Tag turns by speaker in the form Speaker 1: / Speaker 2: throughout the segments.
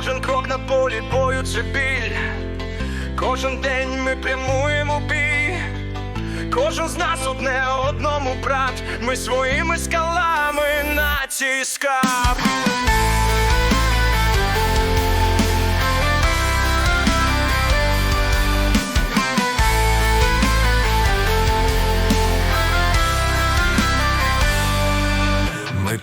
Speaker 1: Кожен крок на полі бою це біль. Кожен день ми прямуємо бій. Кожен з нас одне одному брат. Ми своїми скалами нації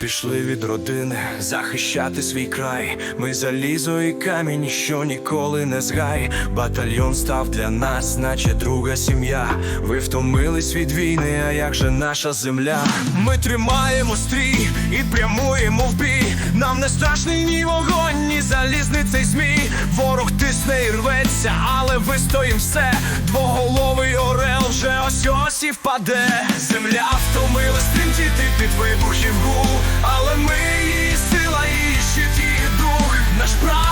Speaker 1: пішли від родини захищати свій край. Ми залізо і камінь, що ніколи не згай. Батальйон став для нас, наче друга сім'я. Ви втомились від війни, а як же наша земля? Ми тримаємо стрій і прямуємо в бій. Нам не страшний ні вогонь, ні залізницей змій. Ворог тисне і рветься, але вистоїм все. Двоголовий орел вже ось ось і впаде. Земля втомилась тремтіти під вибухів гул, але ми її сила, її щит, її дух. Наш прапор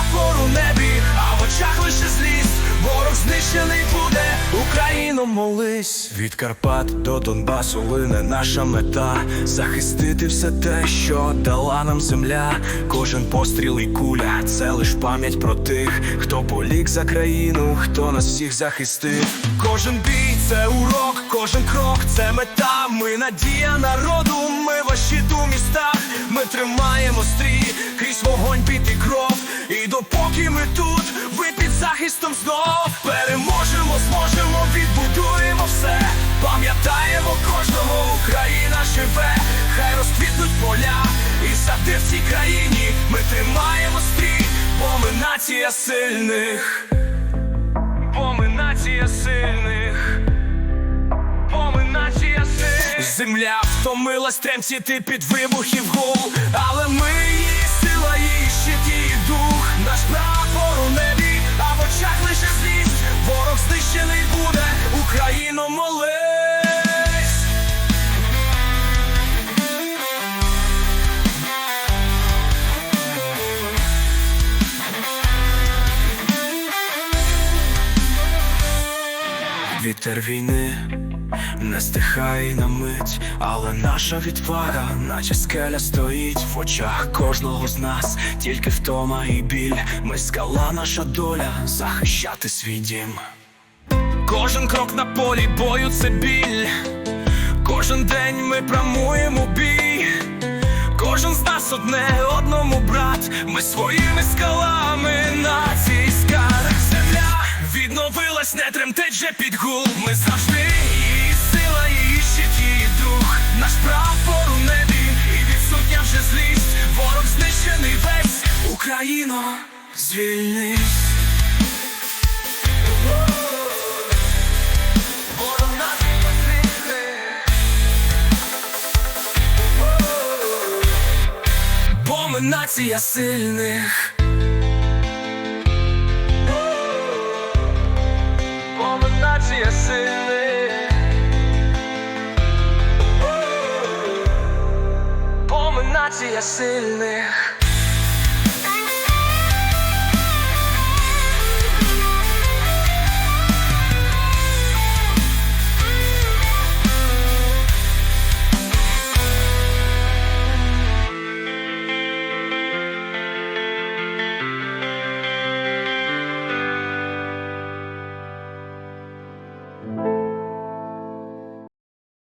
Speaker 1: молись. Від Карпат до Донбасу лине наша мета. Захистити все те, що дала нам земля. Кожен постріл і куля, це лиш пам'ять про тих, хто поліг за країну, хто нас всіх захистив. Кожен бій це урок, кожен крок це мета. Ми надія народу, ми ваші у містах. Ми тримаємо стрій, крізь вогонь під і кров. І допоки ми тут, ви під захистом знов нація сильних, бо ми нація сильних. Бо ми нація сильних. Земля втомилась тремтіти під вибухів гул, але ми Вітер війни не стихає на мить, але наша відвага, наче скеля стоїть в очах кожного з нас, тільки втома і біль. Ми скала, наша доля, захищати свій дім. Кожен крок на полі бою це біль. Кожен день ми прямуємо бій. Кожен з нас одне одному брат. Ми своїми скалами не тремтить вже під гул. Ми завжди її сила, її щит, її дух. Наш прапор у небі і відсутня вже злість. Ворог знищений весь Україно, звільнись. Бо ми нація сильних. Нація сильних.